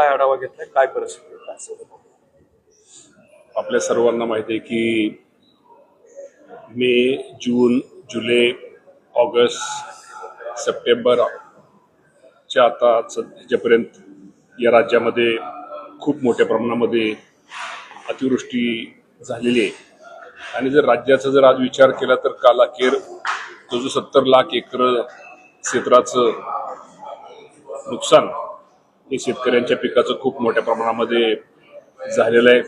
काय आढावा घेतलाय? काय परिस्थिती काय आपल्या सर्वांना माहिती आहे की मे जून जुलै ऑगस्ट सप्टेंबरच्या आता सध्याच्यापर्यंत या राज्यामध्ये खूप मोठ्या प्रमाणामध्ये अतिवृष्टी झालेली आहे. आणि जर राज्याचा जर आज विचार केला तर कालाखेर जो जो सत्तर लाख एकर क्षेत्राचं नुकसान हे शेतकऱ्यांच्या पिकाचं खूप मोठ्या प्रमाणामध्ये झालेलं आहे.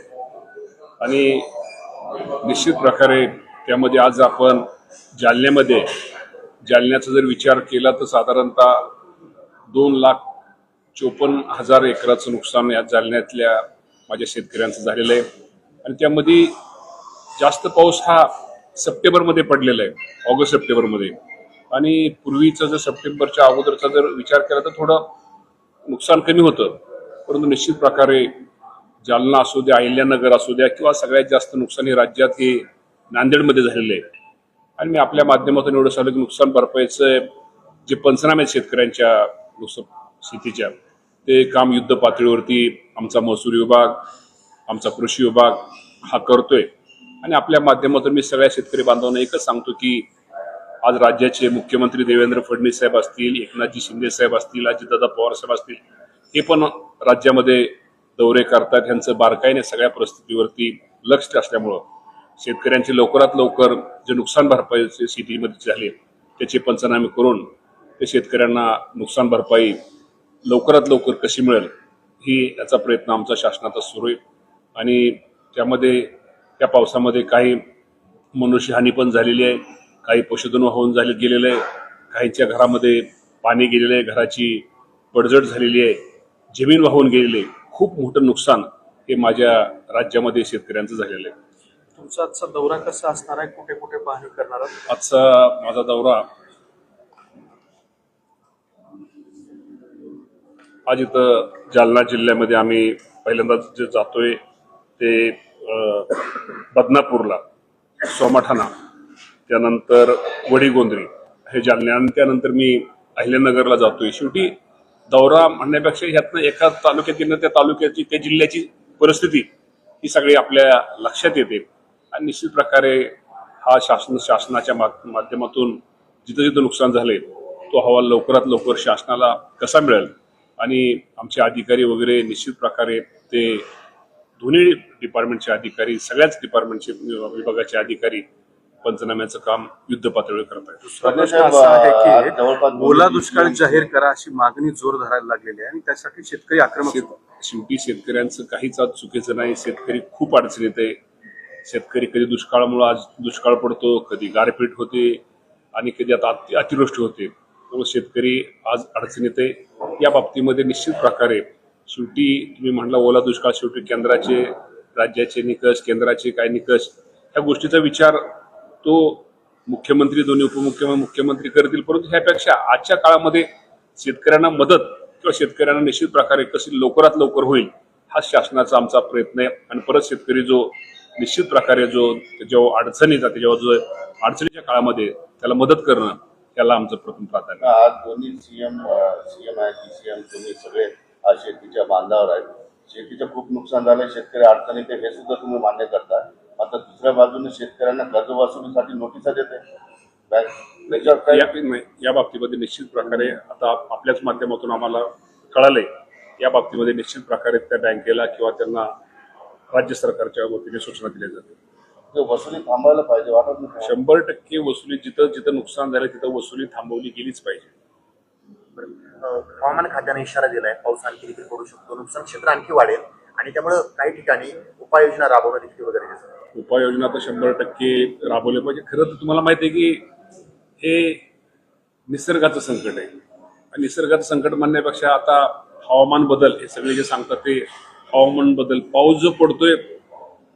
आणि निश्चित प्रकारे त्यामध्ये आज आपण जालन्यामध्ये जालन्याचा जर विचार केला तर साधारणतः दोन लाख चोपन्न हजार एकराचं नुकसान या जालन्यातल्या माझ्या शेतकऱ्यांचं झालेलं आहे. आणि त्यामध्ये जास्त पाऊस हा सप्टेंबरमध्ये पडलेला आहे ऑगस्ट सप्टेंबरमध्ये. आणि पूर्वीचा जर सप्टेंबरच्या अगोदरचा जर विचार केला तर थोडं नुकसान कमी होतं. परंतु निश्चित प्रकारे जालना असू द्या अहिल्यानगर असू द्या किंवा सगळ्यात जास्त नुकसान हे राज्यात हे नांदेडमध्ये झालेलं आहे. आणि मी आपल्या माध्यमातून एवढं सांगतो की नुकसान भरपाईचं जे पंचनामे आहेत शेतकऱ्यांच्या नुकसान शेतीच्या ते काम युद्ध पातळीवरती आमचा महसूल विभाग आमचा कृषी विभाग हा करतोय. आणि आपल्या माध्यमातून मी सगळ्या शेतकरी बांधवांना एकच सांगतो की आज राज्याचे मुख्यमंत्री देवेंद्र फडणवीस साहेब असतील एकनाथजी शिंदे साहेब असतील अजितदादा पवार साहेब असतील हे पण राज्यामध्ये दौरे करतात. ह्यांचं बारकाईने सगळ्या परिस्थितीवरती लक्ष असल्यामुळं शेतकऱ्यांचे लवकरात लवकर जे नुकसान भरपाई सिटीमध्ये झाले त्याचे पंचनामे करून ते शेतकऱ्यांना नुकसान भरपाई लवकरात लवकर कशी मिळेल ही याचा प्रयत्न आमचा शासनाचा सुरू आहे. आणि त्यामध्ये त्या पावसामध्ये काही मनुष्यहानी पण झालेली आहे. काही पशुधन वाहून झाले गेलेलं आहे. काहींच्या घरामध्ये पाणी गेलेलं आहे. घराची पडझड झालेली आहे. जमीन वाहून गेलेली आहे. खूप मोठं नुकसान हे माझ्या राज्यामध्ये शेतकऱ्यांचं झालेलं आहे. तुमचा आजचा दौरा कसा असणार आहे? कुठे कुठे पाहणी करणार आजचा माझा दौरा आज इथं जालना जिल्ह्यामध्ये आम्ही पहिल्यांदा जे जातोय ते बदनापूरला सोमाठाणा. त्यानंतर वडीगोंद्री हे जालन्या आणि त्यानंतर मी अहिल्यानगरला जातोय. शेवटी दौरा म्हणण्यापेक्षा ह्यातनं एका तालुक्यातील त्या तालुक्याची त्या जिल्ह्याची परिस्थिती ही सगळी आपल्या लक्षात येते. आणि निश्चित प्रकारे हा शासन शासनाच्या मा- माध्यमातून जिथं जिथं नुकसान झाले तो अहवाल लवकरात लवकर शासनाला कसा मिळेल? आणि आमचे अधिकारी वगैरे निश्चित प्रकारे ते दोन्ही डिपार्टमेंटचे अधिकारी सगळ्याच डिपार्टमेंटचे विभागाचे अधिकारी पंचनाम्याचं काम युद्ध पातळीवर करत प्रश्न साहेब, असा आहे की ओला दुष्काळ जाहीर करा अशी मागणी जोर धरायला लागलेली आहे आणि त्यासाठी शेतकरी आक्रमक शेत- शेवटी शेतकऱ्यांचं काहीच आज चुकीचं नाही. शेतकरी खूप अडचणीत आहे. शेतकरी कधी दुष्काळामुळे आज दुष्काळ पडतो कधी गारपीट होते आणि कधी आता अति अतिवृष्टी होते. त्यामुळे शेतकरी आज अडचणीत आहे. या बाबतीमध्ये निश्चित प्रकारे शेवटी तुम्ही म्हणला ओला दुष्काळ शेवटी केंद्राचे राज्याचे निकष केंद्राचे काय निकष ह्या गोष्टीचा विचार तो मुख्यमंत्री दोन्ही उपमुख्यमंत्री मुख्यमंत्री करतील. परंतु ह्यापेक्षा आजच्या काळामध्ये शेतकऱ्यांना मदत किंवा शेतकऱ्यांना निश्चित प्रकारे कशी लवकरात लवकर होईल हा शासनाचा आमचा प्रयत्न आहे. आणि परत शेतकरी जो निश्चित प्रकारे जो जेव्हा अडचणी जाते जेव्हा जो अडचणीच्या काळामध्ये त्याला मदत करणं त्याला आमचं प्रथम प्राधान्य आहे. आज दोन्ही सीएम सीएम आहेत सीएम दोन्ही सगळे आज शेतीच्या बांधावर आहेत. शेतीचं खूप नुकसान झालं शेतकरी अडचणीत हे सुद्धा तुम्ही मान्य करता आता दुसऱ्या बाजूने शेतकऱ्यांना कर्ज वसुलीसाठी नोटिसा देते. काय? या नाही, या बाबतीमध्ये निश्चित प्रकारे आता आपल्याच माध्यमातून आम्हाला कळालंय. या बाबतीमध्ये निश्चित प्रकारे त्या बँकेला किंवा त्यांना राज्य सरकारच्या वतीने सूचना दिल्या जातील. ते वसुली थांबायला पाहिजे वाटत? शंभर टक्के वसुली जिथं जिथं नुकसान झालं तिथं वसुली थांबवली गेलीच पाहिजे. हवामान खात्याने इशारा दिलाय पाऊस आणखी देखील पडू शकतो. नुकसान क्षेत्र आणखी वाढेल आणि त्यामुळे काही ठिकाणी उपाययोजना राबवणं देखील वगैरे उपाययोजना तर शंभर टक्के राबवल्या पाहिजे. खरं तर तुम्हाला माहिती आहे की हे निसर्गाचं संकट आहे. आणि निसर्गाचं संकट म्हणण्यापेक्षा आता हवामान बदल हे सगळे जे सांगतात ते हवामान बदल पाऊस जो पडतोय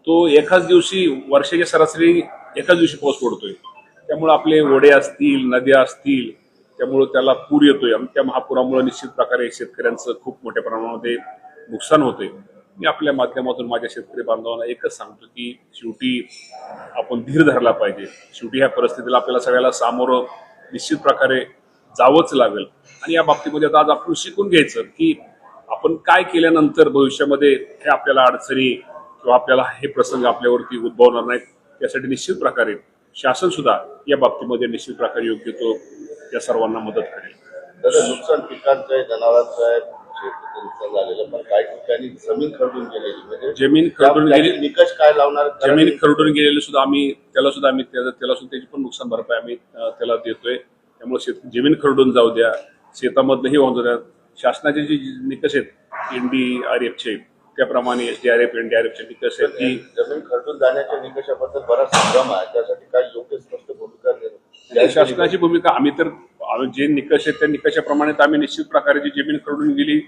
तो एकाच दिवशी वर्षाच्या सरासरी एकाच दिवशी पाऊस पडतोय. त्यामुळे आपले ओढे असतील नद्या असतील त्यामुळं त्याला पूर येतोय. त्या महापुरामुळे निश्चित प्रकारे शेतकऱ्यांचं खूप मोठ्या प्रमाणामध्ये नुकसान होतंय. मी आपल्या माध्यमातून माझ्या शेतकरी बांधवांना एकच सांगतो की शेवटी आपण धीर धरला पाहिजे. शेवटी ह्या परिस्थितीला आपल्याला सगळ्याला सामोरं निश्चित प्रकारे जावंच लागेल. आणि या बाबतीमध्ये आज आपण शिकून घ्यायचं की आपण काय केल्यानंतर भविष्यामध्ये हे आपल्याला अडचणी किंवा आपल्याला हे प्रसंग आपल्यावरती उद्भवणार नाहीत यासाठी निश्चित प्रकारे शासन सुद्धा या बाबतीमध्ये निश्चित प्रकारे योग्य तो या सर्वांना मदत करेल. नुकसान पिकांचं आहे जनावरांचं आहे शेतीचं नुकसान झालेलं पण काही ठिकाणी जमीन खरडून गेलेली. म्हणजे जमीन खरडून गेली निकष काय लावणार? जमीन खरडून गेलेले सुद्धा आम्ही त्याला सुद्धा आम्ही त्याला त्याला सुद्धा त्याची पण नुकसान भरपाई आम्ही अं, त्याला देतोय. त्यामुळे शेत जमीन खरडून जाऊ द्या. शेतामधनंही वाहून जाऊ द्या. शासनाचे जे निकष आहेत एनडीआरएफचे त्याप्रमाणे एस डी आर एफ एनडीआरएफचे निकष आहेत की जमीन खरडून जाण्याच्या निकषाबद्दल बराच संभ्रम आहे. त्यासाठी काय योग्य स्पष्ट भूमिका शासनाची भूमिका आम्ही तर आम्ही जे निकष आहेत त्या निकषाप्रमाणे तर आम्ही निश्चित प्रकारे जी जमीन खरडून गेली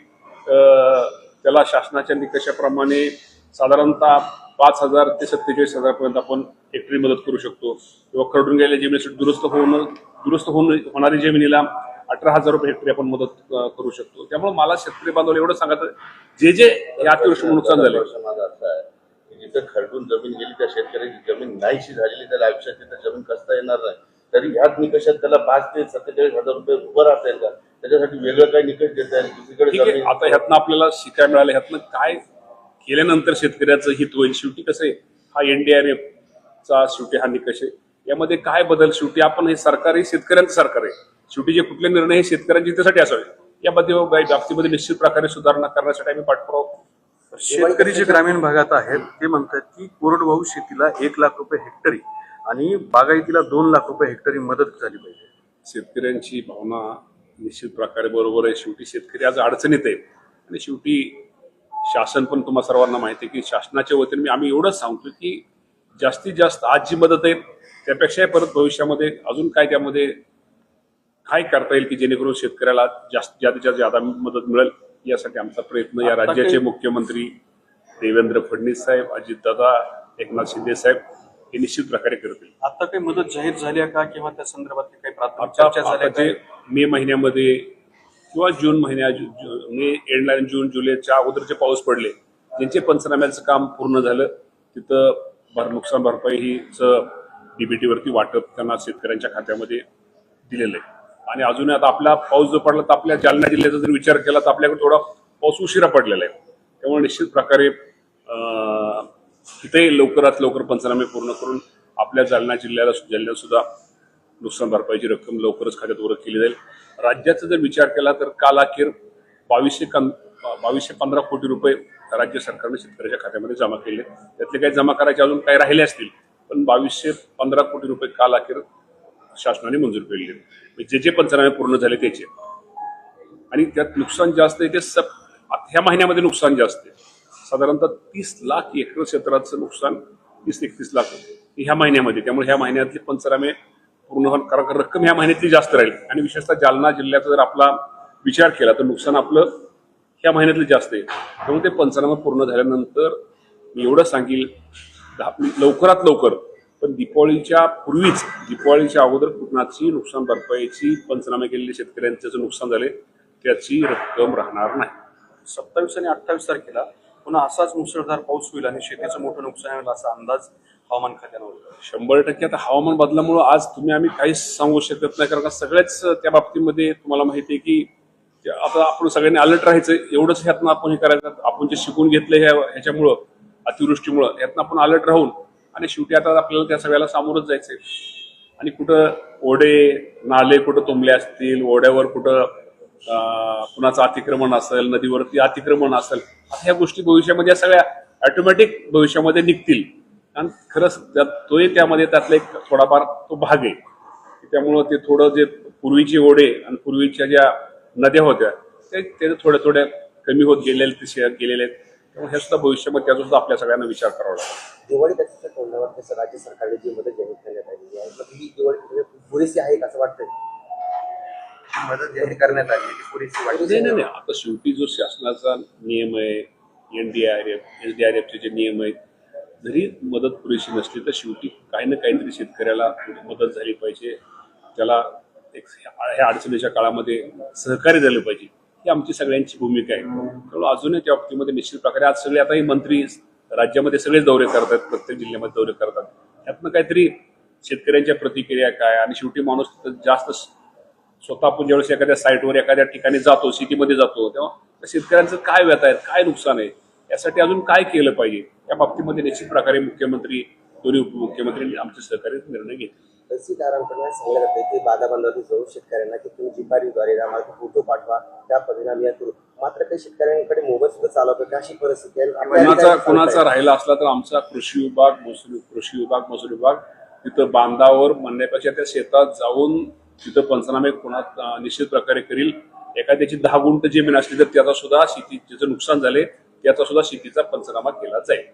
त्याला शासनाच्या निकषाप्रमाणे साधारणतः पाच हजार ते सत्तेचाळीस हजारपर्यंत आपण हेक्टरी मदत करू शकतो. किंवा खरडून गेलेल्या जमिनीसाठी दुरुस्त होऊन दुरुस्त होऊन होणारी जमिनीला अठरा हजार रुपये हेक्टरी आपण मदत करू शकतो. त्यामुळे मला शेतकरी बांधव एवढं सांगायचं जे जे या अतिवृष्टीमुळे नुकसान झालं. माझा असा आहे की खरडून जमीन गेली त्या शेतकऱ्याची जमीन नाहीशी झालेली त्याला आयुष्यात तिथं जमीन कसता येणार नाही. तरी ह्याच निकषात त्याला पाच ते सत्तेचाळीस हजार रुपये उभं राहता येईल का? त्याच्यासाठी वेगळं काही निकष देत आहे दुसरीकडे ठीक आहे जमीन आता ह्यातनं आपल्याला शिकायला मिळालं ह्यातनं काय केल्यानंतर शेतकऱ्याचं हित होईल? शेवटी कसं आहे हा एनडीआरएफ चा शेवटी हा निकष आहे. यामध्ये काय बदल? शेवटी आपण हे सरकार हे शेतकऱ्यांचं सरकार आहे. शेवटी जे कुठले निर्णय हे शेतकऱ्यांच्या हितासाठी असावे. या बाबती- बाबतीमध्ये निश्चित प्रकारे सुधारणा करण्यासाठी आम्ही पाठपुरावा करू. शेतकरी जे ग्रामीण भागात आहेत ते म्हणतात की कोरडवाहू शेतीला एक लाख रुपये हेक्टरी आणि बागायतीला दोन लाख रुपये हेक्टरी मदत झाली पाहिजे. शेतकऱ्यांची भावना निश्चित प्रकारे बरोबर आहे. शेवटी शेतकरी आज अडचणीत आहेत आणि शेवटी शासन पण तुम्हा सर्वांना माहिती आहे की शासनाच्या वतीने मी आम्ही एवढंच सांगतो की जास्तीत जास्त आज जी मदत आहे त्यापेक्षाही परत भविष्यामध्ये अजून काय त्यामध्ये काय करता येईल की जेणेकरून शेतकऱ्याला जास्त जास्तीत जादा मदत मिळेल यासाठी आमचा प्रयत्न या राज्याचे मुख्यमंत्री देवेंद्र फडणवीस साहेब अजितदादा एकनाथ शिंदे साहेब हे निश्चित प्रकारे करतील. आता काही मदत जाहीर झाली आहे का? किंवा त्या संदर्भातली काही प्राथमिक चर्चा झाल्या का? मे महिन्यामध्ये किंवा जून महिन्या जु- जु- मे एंडला जून जुलैच्या अगोदर जे पाऊस पडले ज्यांचे पंचनाम्याचं काम पूर्ण झालं तिथं भर नुकसान भरपाई हीच डीबीटी वरती वाटप त्यांना शेतकऱ्यांच्या खात्यामध्ये दिलेलं आहे. आणि अजून आता आपला पाऊस जो पडला तर आपल्या जालना जिल्ह्याचा जर विचार केला तर आपल्याकडे थोडा पाऊस उशिरा पडलेला आहे. त्यामुळे निश्चित प्रकारे अं, तिथेही लवकरात लवकर पंचनामे पूर्ण करून आपल्या जालना जिल्ह्याला जिल्ह्यात सुद्धा नुकसान भरपाईची रक्कम लवकरच खात्यात वर केली जाईल. राज्याचा जर विचार केला तर काल अखेर बावीसशे कं बावीसशे पंधरा कोटी रुपये राज्य सरकारने शेतकऱ्याच्या खात्यामध्ये जमा केले. त्यातले काही जमा करायचे अजून काही राहिले असतील पण बावीसशे पंधरा कोटी रुपये काल अखेर शासनाने मंजूर केलेले. म्हणजे जे जे पंचनामे पूर्ण झाले त्याचे. आणि त्यात नुकसान जास्त आहे ते सप ह्या महिन्यामध्ये नुकसान जास्त आहे. साधारणतः तीस लाख एकर क्षेत्राचं नुकसान तीस एकतीस लाख ह्या महिन्यामध्ये. त्यामुळे ह्या महिन्यातले पंचनामे पूर्ण कारण रक्कम ह्या महिन्यातली जास्त राहील. आणि विशेषतः जालना जिल्ह्याचा जर आपला विचार केला तर नुकसान आपलं ह्या महिन्यातलं जास्त आहे. त्यामुळे ते पंचनामे पूर्ण झाल्यानंतर मी एवढं सांगेल लवकरात लवकर पण दीपावळीच्या पूर्वीच दीपावळीच्या अगोदर कुणाची नुकसान भरपाईची पंचनामे केलेले शेतकऱ्यांचे जे नुकसान झाले त्याची रक्कम राहणार नाही. सत्तावीस आणि अठ्ठावीस तारखेला पुन्हा असाच मुसळधार पाऊस होईल आणि शेतीचं मोठं नुकसान होईल असा अंदाज हवामान खात्यानं होता शंभर टक्के आता हवामान बदलामुळं आज तुम्ही आम्ही काहीच सांगू शकत नाही कारण सगळ्याच त्या बाबतीमध्ये तुम्हाला माहिती आहे की ते आता आपण सगळ्यांनी अलर्ट राहायचं एवढंच ह्यातनं आपण हे करायचं आपण जे शिकून घेतलं ह्या ह्याच्यामुळं अतिवृष्टीमुळं ह्यातनं आपण अलर्ट राहून आणि शेवटी आता आपल्याला त्या सगळ्याला सामोरच जायचंय. आणि कुठं ओढे नाले कुठं तुंबले असतील ओढ्यावर कुठं कुणाचं अतिक्रमण असेल नदीवरती अतिक्रमण असेल ह्या गोष्टी भविष्यामध्ये सगळ्या ऑटोमॅटिक भविष्यामध्ये निघतील. आणि खरंच त्यात तोही त्यामध्ये त्यातला एक थोडाफार तो भाग आहे. त्यामुळं ते थोडं जे पूर्वीचे ओढे आणि पूर्वीच्या ज्या नद्या होत्या ते ते थोड्या थोड्या कमी होत गेलेले ते गेलेले आहेत. त्यामुळे हे सुद्धा भविष्यामध्ये त्याचा सुद्धा आपल्या सगळ्यांना विचार करावा लागतो दिवाळी त्याच्या तोंडावर राज्य सरकारने जी मदत जाहीर करण्यात आली आहे ही दिवाळी पुरेशी आहे असं वाटतंय? मदत जाहीर करण्यात आली ती पुरेशी वाटते नाही नाही नाही. आता शेवटी जो शासनाचा नियम आहे एनडीआरएफ एसडीआरएफचे जे नियम आहेत जरी मदत पुरेशी नसली तर शेवटी काही ना काहीतरी शेतकऱ्याला मदत झाली पाहिजे. त्याला एक ह्या अडचणीच्या काळामध्ये सहकार्य झालं पाहिजे. ही आमची सगळ्यांची भूमिका आहे. त्यामुळे अजूनही त्या बाबतीमध्ये निश्चित प्रकारे आज सगळे आता हे मंत्री राज्यामध्ये सगळेच दौरे करतात प्रत्येक जिल्ह्यामध्ये दौरे करतात. त्यातनं काहीतरी शेतकऱ्यांच्या प्रतिक्रिया काय? आणि शेवटी माणूस जास्त स्वतः आपण ज्यावेळेस एखाद्या साईटवर एखाद्या ठिकाणी जातो सिटीमध्ये जातो तेव्हा शेतकऱ्यांचं काय व्यथा आहेत काय नुकसान आहे यासाठी अजून काय केलं पाहिजे? या बाबतीमध्ये निश्चित प्रकारे मुख्यमंत्री दोन्ही उपमुख्यमंत्र्यांनी आमचे सहकारी निर्णय घेतले. तहसीलदारांकडून सांगण्यात जाते की बाधा बांधवाची जाऊ शेतकऱ्यांना की तुम्ही जिपारीद्वारे आम्हाला फोटो पाठवा त्या परिणामी या करू. मात्र काही शेतकऱ्यांकडे मोबाईल सुद्धा चालवतो अशी परिस्थिती आहे. कुणाचा. राहिला असला तर आमचा कृषी विभाग महसूल कृषी विभाग महसूल विभाग तिथं बांधावर म्हणण्यापेक्षा त्या शेतात जाऊन तिथं पंचनामे कोणा निश्चित प्रकारे करील. एखाद्याची दहा गुंट जमीन असली तर त्याचा सुद्धा शेती ज्याचं नुकसान झाले त्याचा सुद्धा शेतीचा पंचनामा केला जाईल.